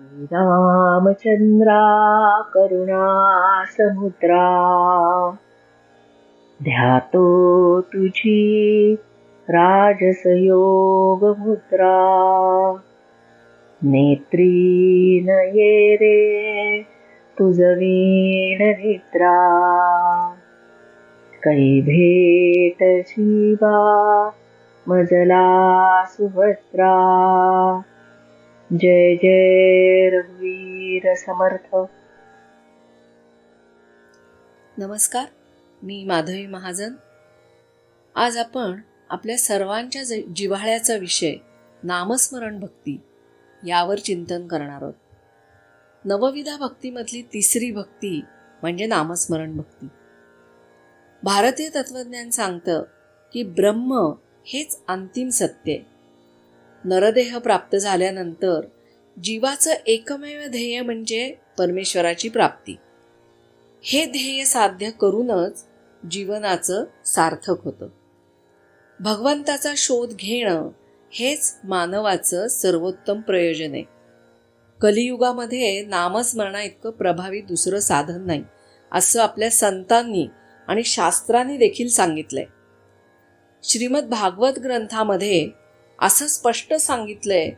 रामचंद्रा करुणा समुद्रा. ध्यातो तुझी राजसयोग मुद्रा. नेत्री नये रे तुझ वीण निद्रा. कै भेट शिवा मजला सुभद्रा. जय जय रघुवीर समर्थ. नमस्कार मी माधवी महाजन. आज आपण आपल्या सर्वांच्या ज- जिव्हाळ्याचा विषय नामस्मरण भक्ती यावर चिंतन करणार आहोत. नवविधा भक्तीमधली तिसरी भक्ती म्हणजे नामस्मरण भक्ती. भारतीय तत्वज्ञान सांगतं की ब्रह्म हेच अंतिम सत्य आहे. नरदेह प्राप्त झाल्यानंतर जीवाचं एकमेव ध्येय म्हणजे परमेश्वराची प्राप्ती. हे ध्येय साध्य करूनच जीवनाचं सार्थक होतं. भगवंताचा शोध घेणं हेच मानवाचं सर्वोत्तम प्रयोजन आहे. कलियुगामध्ये नामस्मरणा इतकं प्रभावी दुसरं साधन नाही असं आपल्या संतांनी आणि शास्त्रांनी देखील सांगितलंय. श्रीमद भागवत ग्रंथामध्ये असं स्पष्ट सांगितलंय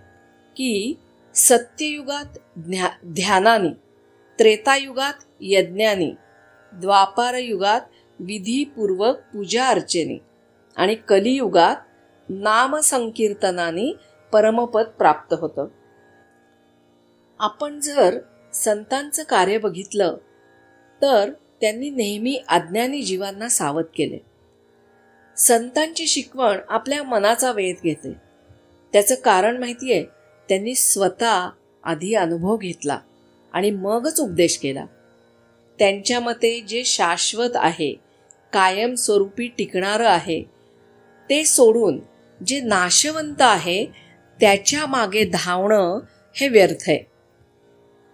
की सत्ययुगात ध्या ध्यानाने त्रेतायुगात यज्ञानी द्वापारयुगात विधीपूर्वक पूजा अर्चेनी आणि कलियुगात नामसंकीर्तनाने परमपद प्राप्त होतं. आपण जर संतांचं कार्य बघितलं तर त्यांनी नेहमी अज्ञानी जीवांना सावध केले. संतांची शिकवण आपल्या मनाचा वेध घेते. त्याचं कारण माहिती आहे त्यांनी स्वतः आधी अनुभव घेतला आणि मगच उपदेश केला. त्यांच्या मते जे शाश्वत आहे कायमस्वरूपी टिकणारं आहे ते सोडून जे नाशवंत आहे त्याच्यामागे धावणं हे व्यर्थ आहे.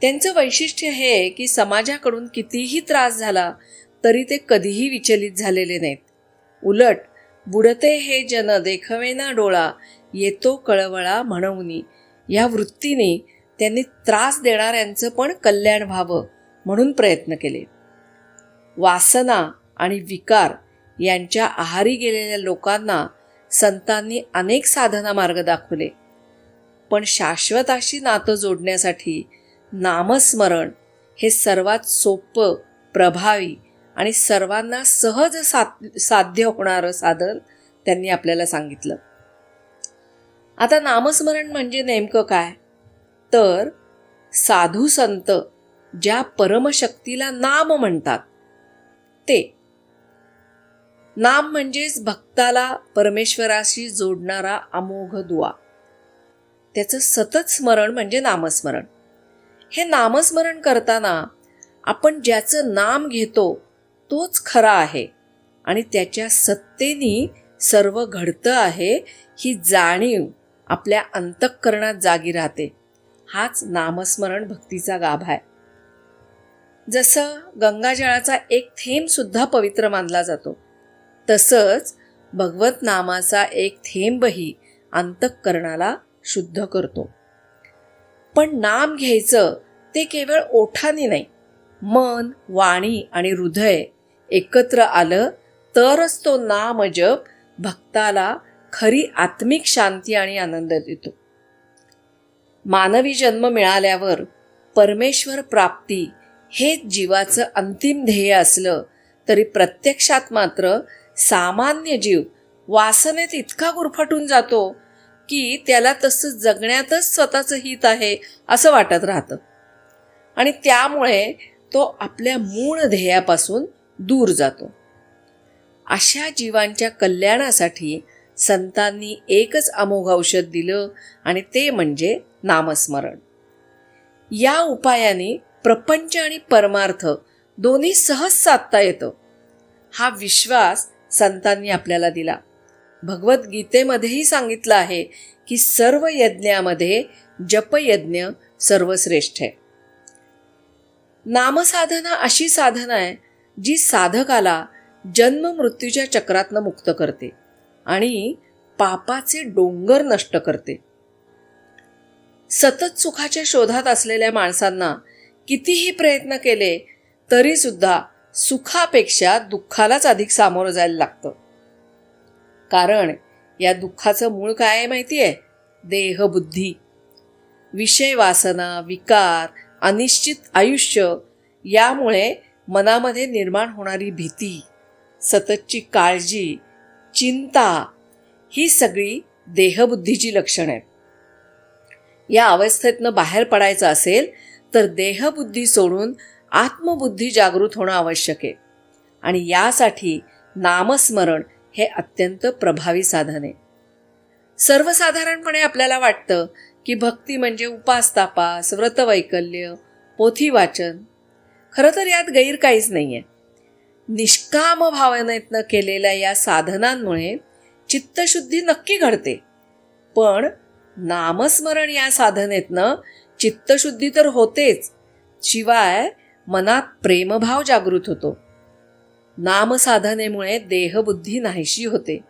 त्यांचं वैशिष्ट्य हे आहे की समाजाकडून कितीही त्रास झाला तरी ते कधीही विचलित झालेले नाहीत. उलट बुडते हे जन देखवेना डोळा येतो कळवळा म्हणवनी. या वृत्तीने त्यांनी त्रास देणाऱ्यांचं पण कल्याण व्हावं म्हणून प्रयत्न केले. वासना आणि विकार यांच्या आहारी गेलेल्या लोकांना संतांनी अनेक साधना मार्ग दाखवले. पण शाश्वताशी नातं जोडण्यासाठी नामस्मरण हे सर्वात सोपं प्रभावी आणि सर्वांना सहज साध साध्य होणारं साधन त्यांनी आपल्याला सांगितलं. आता नामस्मरण म्हणजे नेमकं काय? तर साधू संत ज्या परमशक्तीला नाम म्हणतात ते. नाम म्हणजेच भक्ताला परमेश्वराशी जोडणारा अमोघ दुवा. त्याचं सतत स्मरण म्हणजे नामस्मरण. हे नामस्मरण करताना आपण ज्याचं नाम घेतो तोच खरा आहे. आणि त्याच्या सत्तेनी सर्व घडतं आहे ही जाणीव आपल्या अंतःकरणात जागी राहते. हाच नामस्मरण भक्तीचा गाभा आहे. जसं गंगाजळाचा एक थेंबसुद्धा पवित्र मानला जातो तसंच भगवत नामाचा एक थेंबही अंतःकरणाला शुद्ध करतो. पण नाम घ्यायचं ते केवळ ओठाने नाही मन वाणी आणि हृदय एकत्र आलं तरच तो नाम जप भक्ताला खरी आत्मिक शांती आणि आनंद देतो. मानवी जन्म मिळाल्यावर परमेश्वर प्राप्ती हेच जीवाचं अंतिम ध्येय असलं तरी प्रत्यक्षात मात्र सामान्य जीव वासनेत इतका गुरफटून जातो की त्याला तसं जगण्यातच स्वतःचं हित आहे असं वाटत राहतं. आणि त्यामुळे तो आपल्या मूळ ध्येयापासून दूर जातो. अशा जीवांच्या कल्याणासाठी संतांनी एकच अमोघ औषध दिलं आणि ते म्हणजे नामस्मरण. या उपायाने प्रपंच आणि परमार्थ दोन्ही सहज साधता येतं. हा विश्वास संतांनी आपल्याला दिला. भगवद्गीतेमध्येही सांगितलं आहे की सर्व यज्ञामध्ये जपयज्ञ सर्वश्रेष्ठ आहे. नामसाधना अशी साधना आहे जी साधकाला जन्म मृत्यूच्या चक्रातनं मुक्त करते आणि पापाचे डोंगर नष्ट करते. सतत सुखाच्या शोधात असलेल्या माणसांना कितीही प्रयत्न केले तरी सुद्धा सुखापेक्षा दुःखालाच अधिक सामोरं जायला लागतं. कारण या दुःखाचं मूळ काय आहे माहिती आहे देहबुद्धी विषय वासना विकार अनिश्चित आयुष्य यामुळे मनामध्ये निर्माण होणारी भीती सततची काळजी चिंता ही सगळी देहबुद्धीची लक्षणं आहेत. या अवस्थेतनं बाहेर पडायचं असेल तर देहबुद्धी सोडून आत्मबुद्धी जागृत होणं आवश्यक आहे. आणि यासाठी नामस्मरण हे अत्यंत प्रभावी साधन आहे. सर्वसाधारणपणे आपल्याला वाटतं की भक्ती म्हणजे उपासतापास व्रतवैकल्य पोथी वाचन खरं तर यात गैर काहीच नाही आहे निष्काम भावनेतनं केलेल्या या साधनांमुळे चित्तशुद्धी नक्की घडते. पण नामस्मरण या साधनेतनं चित्तशुद्धी तर होतेच शिवाय मनात प्रेमभाव जागृत होतो. नामसाधनेमुळे देहबुद्धी नाहीशी होते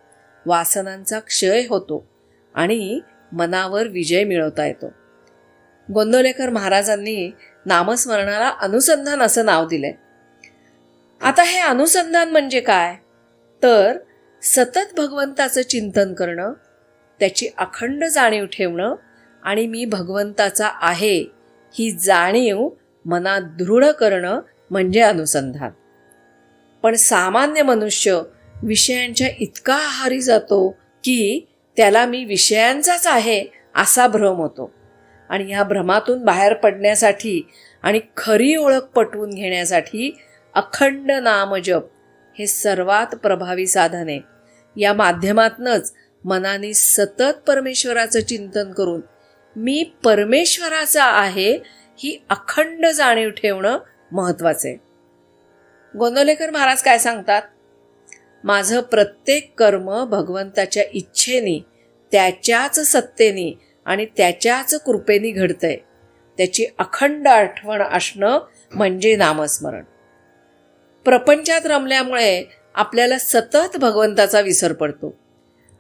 वासनांचा क्षय होतो आणि मनावर विजय मिळवता येतो. गोंदवलेकर महाराजांनी नामस्मरणाला अनुसंधान असं नाव दिलंय. आता हे अनुसंधान म्हणजे काय? तर सतत भगवंताचं चिंतन करणं त्याची अखंड जाणीव ठेवणं आणि मी भगवंताचा आहे ही जाणीव मनात दृढ करणं म्हणजे अनुसंधान. पण सामान्य मनुष्य विषयांच्या इतका आहारी जातो की त्याला मी विषयांचाच आहे असा भ्रम होतो. आणि ह्या भ्रमातून बाहेर पडण्यासाठी आणि खरी ओळख पटवून घेण्यासाठी अखंड नामजप हे सर्वात प्रभावी साधन आहे. या माध्यमातनंच मनाने सतत परमेश्वराचं चिंतन करून मी परमेश्वराचा आहे ही अखंड जाणीव ठेवणं महत्वाचं आहे. गोंदवलेकर महाराज काय सांगतात? माझं प्रत्येक कर्म भगवंताच्या इच्छेने त्याच्याच सत्तेने आणि त्याच्याच कृपेने घडतंय. त्याची अखंड आठवण असणं म्हणजे नामस्मरण. प्रपंचात रमल्यामुळे आपल्याला सतत भगवंताचा विसर पडतो.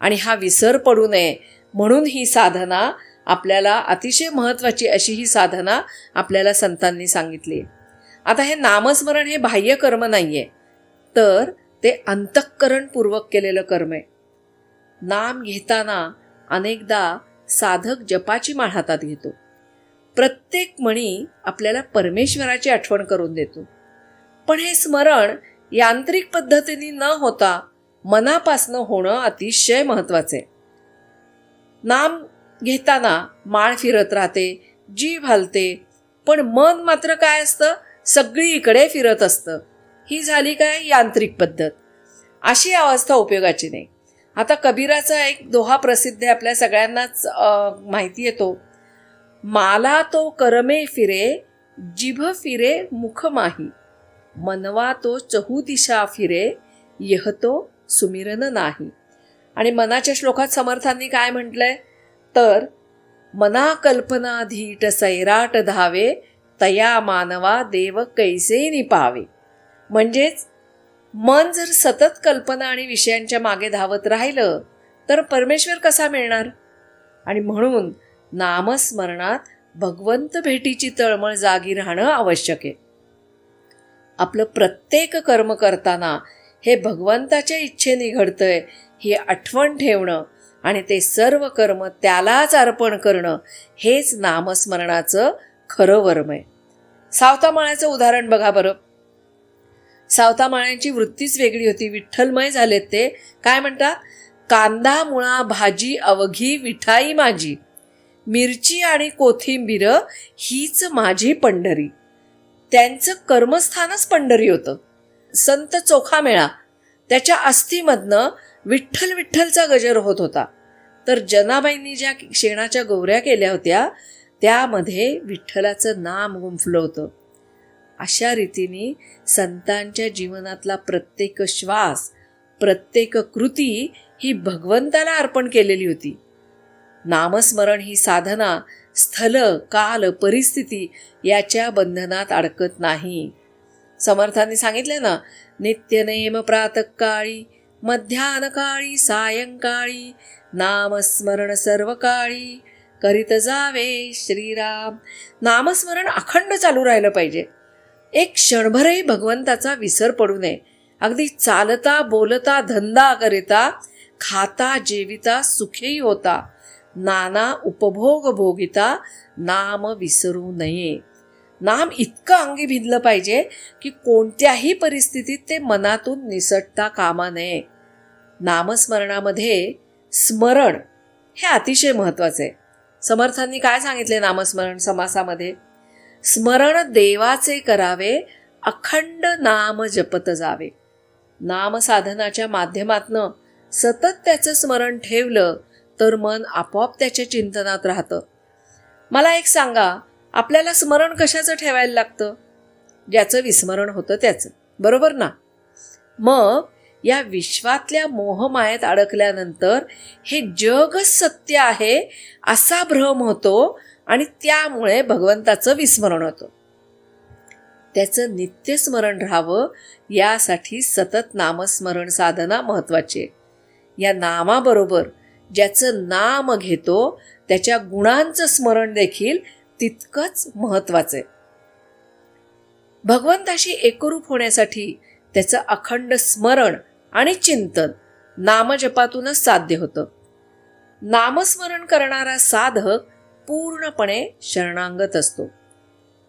आणि हा विसर पडू नये म्हणून ही साधना आपल्याला अतिशय महत्त्वाची अशी ही साधना आपल्याला संतांनी सांगितली. आता हे नामस्मरण हे बाह्य कर्म नाही आहे तर ते अंतःकरणपूर्वक केलेलं कर्म आहे. नाम घेताना अनेकदा साधक जपाची माळ हातात घेतो. प्रत्येक मणी आपल्याला परमेश्वराची आठवण करून देतो. पण हे स्मरण यांत्रिक पद्धतीने न होता मनापासनं होणं अतिशय महत्त्वाचे. आहे नाम घेताना माळ फिरत राहते जीभ हलते पण मन मात्र काय असतं? सगळीकडे फिरत असतं. ही झाली काय यांत्रिक पद्धत. अशी अवस्था उपयोगाची नाही. आता कबीराचा एक दोहा प्रसिद्ध आहे आपल्या सगळ्यांनाच माहिती येतो. माला तो करमे फिरे जिभ फिरे मुख माही. मनवा तो चहू दिशा फिरे यह तो सुमिरन नाही. आणि मनाच्या श्लोकात समर्थांनी काय म्हटलंय? तर मना कल्पना धीट सैराट धावे तया मानवा देव कैसे निपावे. म्हणजेच मन जर सतत कल्पना आणि विषयांच्या मागे धावत राहिलं तर परमेश्वर कसा मिळणार? आणि म्हणून नामस्मरणात भगवंत भेटीची तळमळ जागी राहणं आवश्यक आहे. आपलं प्रत्येक कर्म करताना हे भगवंताच्या इच्छेने घडतंय ही आठवण ठेवणं आणि ते सर्व कर्म त्यालाच अर्पण करणं हेच नामस्मरणाचं खरं वर्म आहे. सावतामाळ्याचं उदाहरण बघा बरं. सावतामाळ्यांची वृत्तीच वेगळी होती. विठ्ठलमय झालेत ते. काय म्हणतात कांदा मुळा भाजी अवघी विठाई माझी. मिरची आणि कोथिंबीर हीच माझी पंढरी. त्यांचं कर्मस्थानच पंढरी होतं. संत चोखा मेळा. त्याच्या अस्थीमधनं विठ्ठल विठ्ठलचा गजर होत होता. तर जनाबाईंनी ज्या शेणाच्या गौऱ्या केल्या होत्या त्यामध्ये विठ्ठलाचं नाम गुंफलं होतं. अशा रीतीने संतांच्या जीवनातला प्रत्येक श्वास प्रत्येक कृती ही भगवंताला अर्पण केलेली होती. नामस्मरण ही साधना स्थल काल परिस्थिती याच्या बंधनात अडकत नाही. समर्थांनी सांगितले ना नित्यनेम प्रातकाळी मध्यानकाळी सायंकाळी नामस्मरण सर्व काळी करीत जावे श्रीराम. नामस्मरण अखंड चालू राहिलं पाहिजे. एक क्षणभरही भगवंताचा विसर पडू नये. अगदी चालता बोलता धंदा करिता खाता जेविता सुखी होता. नाना उपभोग भोगिता नाम विसरू नये. नाम इतकं अंगी भिजलं पाहिजे की कोणत्याही परिस्थितीत ते मनातून निसटता कामा नये. नामस्मरणामध्ये स्मरण हे अतिशय महत्त्वाचं आहे. समर्थांनी काय सांगितले नामस्मरण समासामध्ये? स्मरण देवाचे करावे अखंड नाम जपत जावे. नामसाधनाच्या माध्यमातनं सतत त्याचं स्मरण ठेवलं तर मन आपोआप त्याच्या चिंतनात राहतं. मला एक सांगा आपल्याला स्मरण कशाचं ठेवायला लागतं? ज्याचं विस्मरण होतं त्याचं बरोबर ना? मग या विश्वातल्या मोहमायेत अडकल्यानंतर हे जगच सत्य आहे असा भ्रम होतो आणि त्यामुळे भगवंताचं विस्मरण होतं. त्याचं नित्यस्मरण राहावं यासाठी सतत नामस्मरण साधना महत्त्वाची आहे. या नामाबरोबर ज्याचं नाम घेतो त्याच्या गुणांचं स्मरण देखील तितकंच महत्त्वाचं आहे. भगवंताशी एकरूप होण्यासाठी त्याचं अखंड स्मरण आणि चिंतन नामजपातूनच साध्य होतं. नामस्मरण करणारा साधक पूर्णपणे शरणांगत असतो.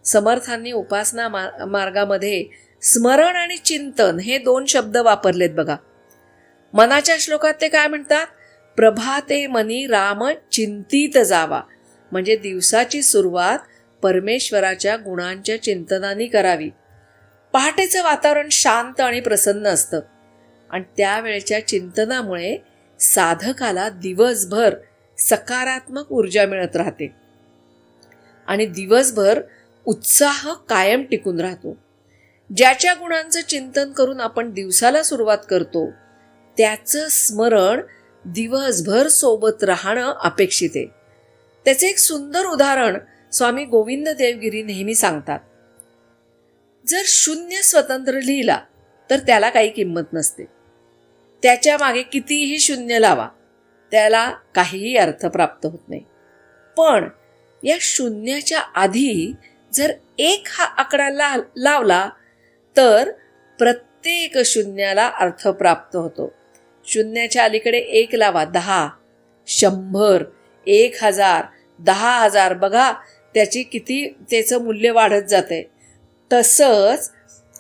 समर्थांनी उपासना मा- मार्गामध्ये स्मरण आणि चिंतन हे दोन शब्द वापरलेत बघा. मनाच्या श्लोकात ते काय म्हणतात? प्रभाते मनी राम चिंतित जावा. म्हणजे दिवसाची सुरुवात परमेश्वराच्या गुणांच्या चिंतनाने करावी. पहाटेचं वातावरण शांत आणि प्रसन्न असतं. आणि त्यावेळेच्या चिंतनामुळे साधकाला दिवसभर सकारात्मक ऊर्जा मिळत राहते. आणि दिवसभर उत्साह कायम टिकून राहतो. ज्याच्या गुणांचं चिंतन करून आपण दिवसाला सुरुवात करतो त्याचं स्मरण दिवसभर सोबत राहणं अपेक्षित आहे. त्याचे एक सुंदर उदाहरण स्वामी गोविंद देवगिरी नेहमी सांगतात. जर शून्य स्वतंत्र लिहिला तर त्याला काही किंमत नसते. त्याच्यामागे कितीही शून्य लावा. त्याला काहीही अर्थ प्राप्त होत नाही. पण या शून्याच्या आधी जर एक हा आकडा ला लावला तर प्रत्येक शून्याला अर्थ प्राप्त होतो. शून्याच्या अलीकडे एक लावा दहा. शंभर एक हजार दहा हजार. बघा त्याची किती त्याचं मूल्य वाढत जाते तसंच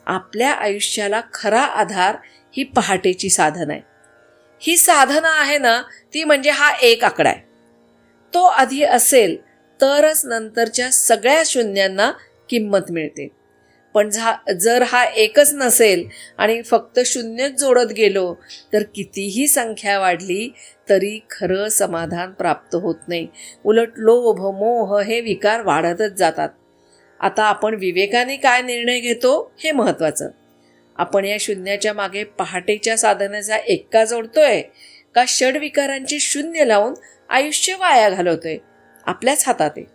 आपल्या आयुष्याला खरा आधार ही पहाटेची साधन आहे. ही साधना आहे ना ती म्हणजे हा एक आकडा आहे. तो आधी असेल तरच नंतरच्या सगळ्या शून्यांना किंमत मिळते. पण झा जर हा एकच नसेल आणि फक्त शून्यच जोडत गेलो तर कितीही संख्या वाढली तरी खरं समाधान प्राप्त होत नाही. उलट लोभ मोह हे विकार वाढतच जातात. आता आपण विवेकाने काय निर्णय घेतो हे महत्त्वाचं. आपण या शून्याच्या मागे पहाटेच्या साधनाचा एक्का जोडतोय का षडविकारांची शून्य लावून आयुष्य वाया घालवतोय? आपल्याच हातात आहे.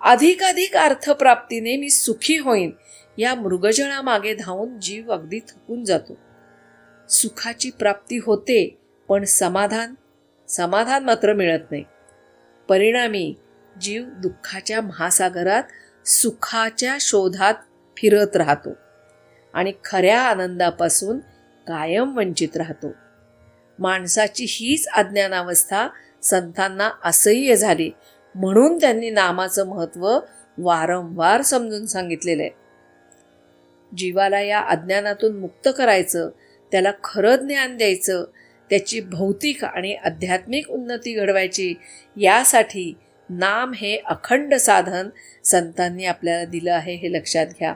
अधिकाधिक अर्थप्राप्तीने मी सुखी होईन या मृगजळामागे धावून जीव अगदी थकून जातो. सुखाची प्राप्ती होते पण समाधान समाधान मात्र मिळत नाही. परिणामी जीव दुःखाच्या महासागरात सुखाच्या शोधात फिरत राहतो. आणि खऱ्या आनंदापासून कायम वंचित राहतो. माणसाची हीच अज्ञानावस्था संतांना असह्य झाली म्हणून त्यांनी नामाचं महत्त्व वारंवार समजून सांगितलेलं आहे. जीवाला या अज्ञानातून मुक्त करायचं त्याला खरं ज्ञान द्यायचं त्याची भौतिक आणि आध्यात्मिक उन्नती घडवायची यासाठी नाम हे अखंड साधन संतांनी आपल्याला दिलं आहे हे लक्षात घ्या.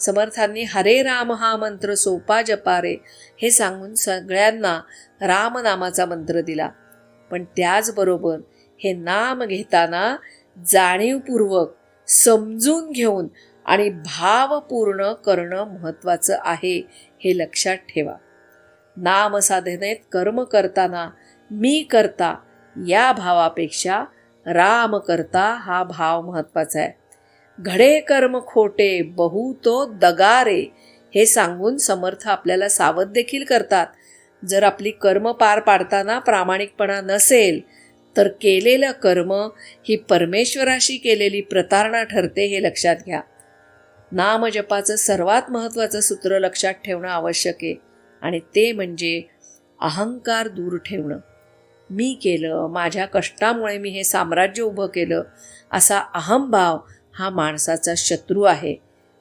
समर्थांनी हरे राम हा मंत्र सोपा जपारे हे सांगून सगळ्यांना रामनामाचा मंत्र दिला. पण त्याचबरोबर हे नाम घेताना जाणीवपूर्वक समजून घेऊन आणि भावपूर्ण करणं महत्त्वाचं आहे हे लक्षात ठेवा. नामसाधनेत कर्म करताना मी करता या भावापेक्षा राम करता हा भाव महत्त्वाचा आहे. घडे कर्म खोटे बहुतो दगारे हे सांगून समर्थ आपल्याला सावध देखील करतात. जर आपली कर्म पार पाडताना प्रामाणिकपणा नसेल तर केलेलं कर्म ही परमेश्वराशी केलेली प्रतारणा ठरते हे लक्षात घ्या. नामजपाचं सर्वात महत्त्वाचं सूत्र लक्षात ठेवणं आवश्यक आहे आणि ते म्हणजे अहंकार दूर ठेवणं. मी केलं माझ्या कष्टामुळे मी हे साम्राज्य उभं केलं असा अहंभाव हा माणसाचा शत्रू आहे.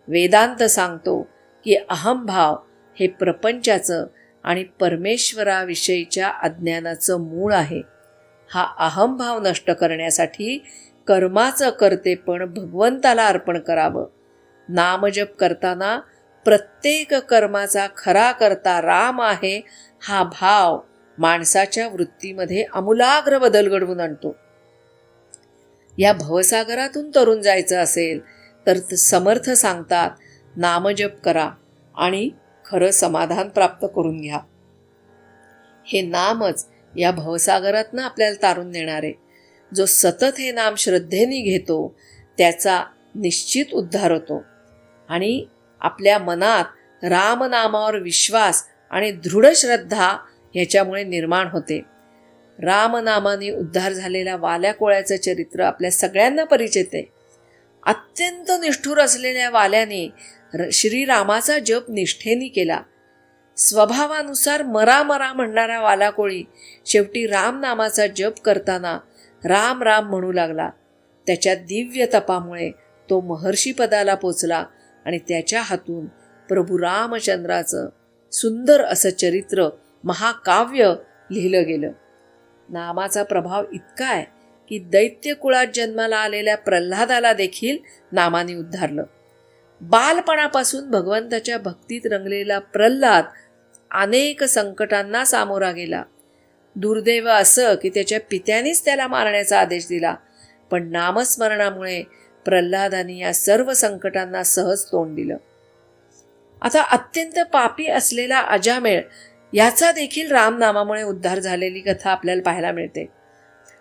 वेदांत सांगतो की अहंभाव हे प्रपंचाचं आणि परमेश्वराविषयीच्या अज्ञानाचं मूळ आहे. हा अहंभाव नष्ट करण्यासाठी कर्माचं कर्तेपण भगवंताला अर्पण करावं. नामजप करताना प्रत्येक कर्माचा खरा करता राम आहे हा भाव माणसाच्या वृत्तीमध्ये आमूलाग्र बदल घडवून आणतो. या भवसागरातून तरुण जायचं असेल तर त- समर्थ सांगतात नामजप करा आणि खरं समाधान प्राप्त करून घ्या. हे नामच या भवसागरातनं आपल्याला तारून देणारे. जो सतत हे नाम श्रद्धेने घेतो त्याचा निश्चित उद्धार होतो. आणि आपल्या मनात रामनामावर विश्वास आणि दृढ श्रद्धा ह्याच्यामुळे निर्माण होते. रामनामाने उद्धार झालेल्या वाल्या कोळ्याचं चरित्र आपल्या सगळ्यांना परिचित आहे. अत्यंत निष्ठुर असलेल्या वाल्याने र- श्रीरामाचा जप निष्ठेने केला. स्वभावानुसार मरा मरा म्हणणारा वालाकोळी शेवटी रामनामाचा जप करताना राम राम म्हणू लागला. त्याच्या दिव्य तपामुळे तो महर्षी पदाला पोचला आणि त्याच्या हातून प्रभू रामचंद्राचं सुंदर असं चरित्र महाकाव्य लिहिलं गेलं. नामाचा प्रभाव इतका आहे की दैत्य कुळात जन्माला आलेल्या प्रल्हादाला देखील नामाने उद्धारलं. बालपणापासून भगवंताच्या भक्तीत रंगलेला प्रल्हाद अनेक संकटांना सामोरा गेला. दुर्दैव असं की त्याच्या पित्यानेच त्याला मारण्याचा आदेश दिला. पण नामस्मरणामुळे प्रल्हादाने या सर्व संकटांना सहज तोंड दिलं. आता अत्यंत पापी असलेला अजामेळ याचा देखील रामनामामुळे उद्धार झालेली कथा आपल्याला पाहायला मिळते.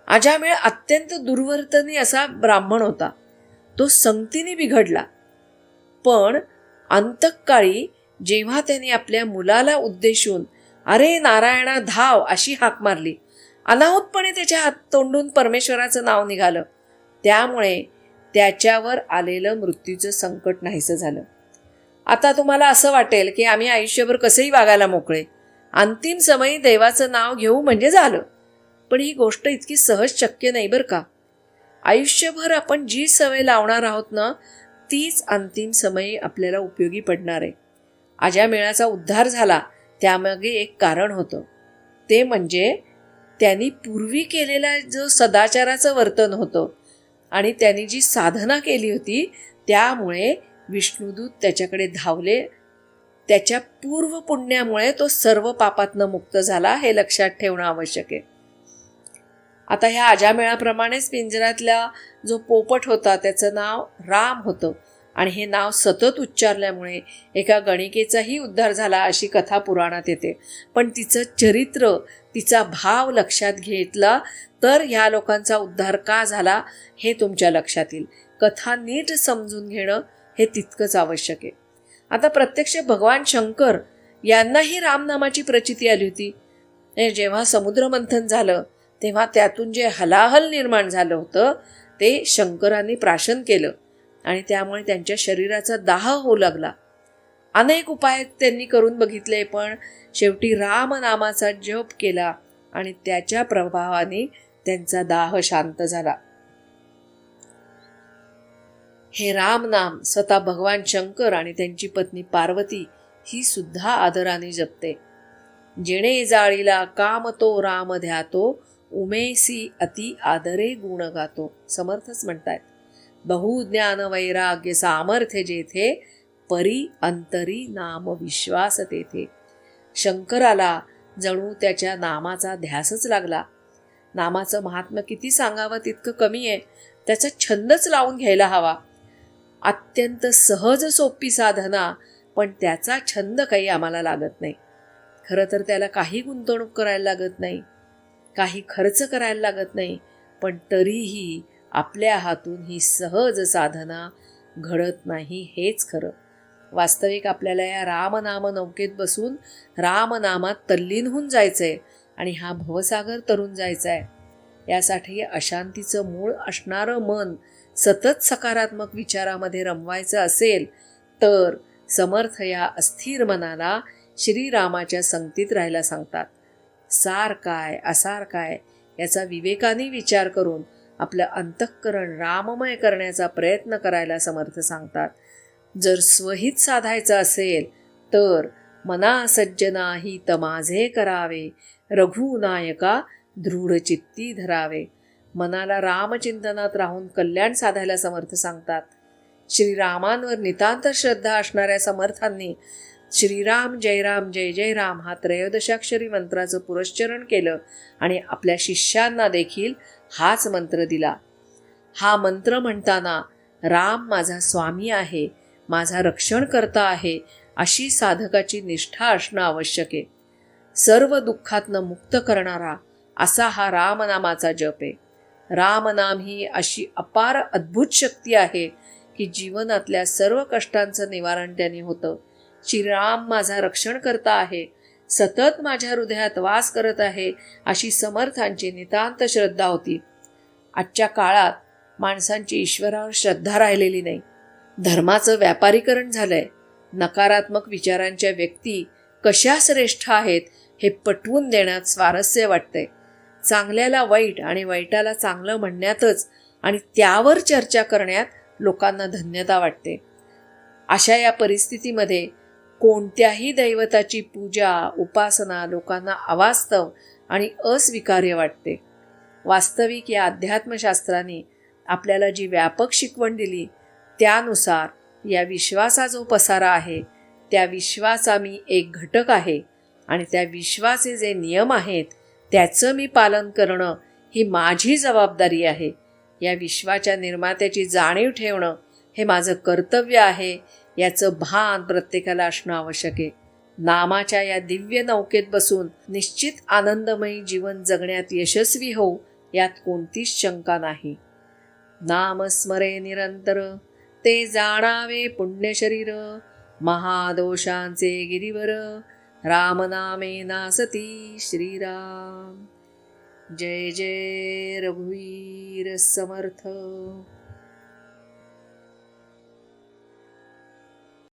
अजामेळ अत्यंत दुर्वर्तनी असा ब्राह्मण होता. तो संगतीने बिघडला. पण अंतकाळी जेव्हा त्याने आपल्या मुलाला उद्देशून अरे नारायणा धाव अशी हाक मारली. अनाहूतपणे त्याच्या हात तोंडून परमेश्वराचं नाव निघालं. त्यामुळे त्याच्यावर आलेलं मृत्यूचं संकट नाहीसं झालं. आता तुम्हाला असं वाटेल की आम्ही आयुष्यभर कसंही वागायला मोकळे. अंतिम समयी देवाचं नाव घेऊ म्हणजे झालं. पण ही गोष्ट इतकी सहज शक्य नाही बरं का. आयुष्यभर आपण जी सवय लावणार आहोत ना तीच अंतिम समयी आपल्याला उपयोगी पडणार आहे. आज्या मेळाचा उद्धार झाला त्यामागे एक कारण होतं. ते म्हणजे त्यांनी पूर्वी केलेला जो सदाचाराचं वर्तन होतं आणि त्यांनी जी साधना केली होती त्यामुळे विष्णुदूत त्याच्याकडे धावले त्याच्या पूर्व पुण्यामुळे तो सर्व पापातनं मुक्त झाला हे लक्षात ठेवणं आवश्यक आहे. आता ह्या अजामेळाप्रमाणेच पिंजऱ्यातला जो पोपट होता त्याचं नाव राम होतं आणि हे नाव सतत उच्चारल्यामुळे एका गणिकेचाही उद्धार झाला अशी कथा पुराणात येते. पण तिचं चरित्र तिचा भाव लक्षात घेतला तर ह्या लोकांचा उद्धार का झाला हे तुमच्या लक्षात येईल. कथा नीट समजून घेणं हे तितकंच आवश्यक आहे. आता प्रत्यक्ष भगवान शंकर यांनाही रामनामाची प्रचिती आली होती. हे जेव्हा समुद्रमंथन झालं तेव्हा त्यातून जे हलाहल निर्माण झालं होतं ते शंकरांनी प्राशन केलं आणि त्यामुळे त्यांच्या शरीराचा दाह होऊ लागला. अनेक उपाय त्यांनी करून बघितले पण शेवटी रामनामाचा जप केला आणि त्याच्या प्रभावाने त्यांचा दाह शांत झाला. हे रामनाम स्वतः भगवान शंकर आणि त्यांची पत्नी पार्वती ही सुद्धा आदराने जपते. जेणे जाळीला काम तो राम ध्यातो उमेसी अति आदरे गुण गातो समर्थच म्हणतायत. बहुज्ञान वैराग्य सामर्थ्य जेथे परी अंतरी नाम विश्वास तेथे. शंकराला जणू त्याच्या नामाचा ध्यासच लागला. नामाचं महात्म्य किती सांगावं तितकं कमी आहे त्याचा छंदच लावून घ्यायला हवा. अत्यंत सहज सोपी साधना पण त्याचा छंद काही आम्हाला लागत नाही. खरं तर त्याला काही गुंतवणूक करायला लागत नाही काही खर्च करायला लागत नाही पण तरीही आपल्या हातून ही सहज साधना घडत नाही हेच खरं. वास्तविक आपल्याला या रामनाम नौकेत बसून रामनामात तल्लीन होऊन जायचं आहे आणि हा भवसागर तरून जायचा आहे यासाठी अशांतीचं मूळ असणारं मन सतत सकारात्मक विचारामध्ये रमवायचं असेल तर समर्थ या अस्थिर मनाला श्रीरामाच्या संगतीत राहायला सांगतात. सार काय असार काय याचा विवेकाने विचार करून आपलं अंतःकरण राममय करण्याचा प्रयत्न करायला समर्थ सांगतात. जर स्वहित साधायचं असेल तर मना सज्जना ही तमाझे करावे रघुनायका दृढचित्ती धरावे. मनाला रामचिंतनात राहून कल्याण साधायला समर्थ सांगतात. श्रीरामांवर नितांत श्रद्धा असणाऱ्या समर्थांनी श्रीराम जयराम जय जय राम हा त्रयोदशाक्षरी मंत्राचं पुरश्चरण केलं आणि आपल्या शिष्यांना देखील हाच मंत्र दिला. हा मंत्र म्हणताना राम माझा स्वामी आहे माझा रक्षण करता आहे अशी साधकाची निष्ठा असणं आवश्यक आहे. सर्व दुःखातनं मुक्त करणारा असा हा रामनामाचा जप आहे. रामनाम ही अशी अपार अद्भुत शक्ती आहे की जीवनातल्या सर्व कष्टांचं निवारण त्याने होतं. श्रीराम माझा रक्षण करता आहे. सतत माझ्या हृदयात वास करत आहे अशी समर्थांची नितांत श्रद्धा होती. आजच्या काळात माणसांची ईश्वरावर श्रद्धा राहिलेली नाही. धर्माचं व्यापारीकरण झालंय. नकारात्मक विचारांच्या व्यक्ती कशा श्रेष्ठ आहेत हे पटवून देण्यात स्वारस्य वाटते चांगल्याला वाईट आणि वाईटाला चांगलं म्हणण्यातच आणि त्यावर चर्चा करण्यात लोकांना धन्यता वाटते. अशा या परिस्थितीमध्ये कोणत्याही दैवताची पूजा उपासना लोकांना अवास्तव आणि अस्वीकार्य वाटते. वास्तविक या अध्यात्मशास्त्राने आपल्याला जी व्यापक शिकवण दिली त्यानुसार या विश्वासा जो पसारा आहे त्या विश्वाचा मी एक घटक आहे आणि त्या विश्वाचे जे नियम आहेत त्याचं मी पालन करणं ही माझी जबाबदारी आहे. या विश्वाच्या निर्मात्याची जाणीव ठेवणं हे माझं कर्तव्य आहे याचं भान प्रत्येकाला असणं आवश्यक आहे. नामाच्या या दिव्य नौकेत बसून निश्चित आनंदमयी जीवन जगण्यात यशस्वी होऊ यात कोणतीच शंका नाही. नाम स्मरे निरंतर ते जाणावे पुण्यशरीर महादोषांचे गिरीवर रामनामे नासती श्रीराम. जय जय रघुवीर समर्थ.